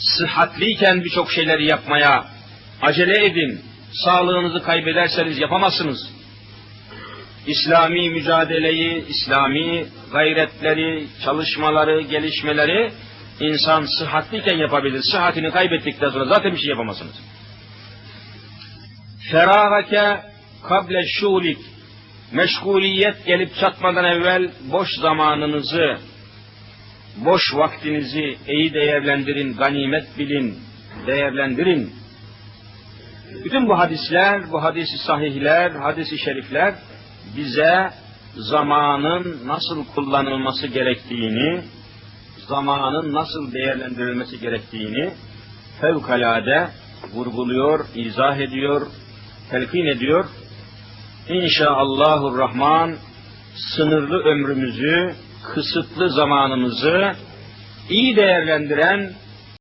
sıhhatliyken birçok şeyleri yapmaya acele edin. Sağlığınızı kaybederseniz yapamazsınız. İslami mücadeleyi, İslami gayretleri, çalışmaları, gelişmeleri insan sıhhatliyken yapabilir. Sıhhatini kaybettikten sonra zaten bir şey yapamazsınız. Feragake kable şulik meşguliyet gelip çatmadan evvel boş zamanınızı, boş vaktinizi iyi değerlendirin, ganimet bilin, değerlendirin. Bütün bu hadisler, bu hadisi sahihler, hadisi şerifler bize zamanın nasıl kullanılması gerektiğini, zamanın nasıl değerlendirilmesi gerektiğini fevkalade vurguluyor, izah ediyor, telkin ediyor. İnşaallahurrahman sınırlı ömrümüzü, kısıtlı zamanımızı iyi değerlendiren,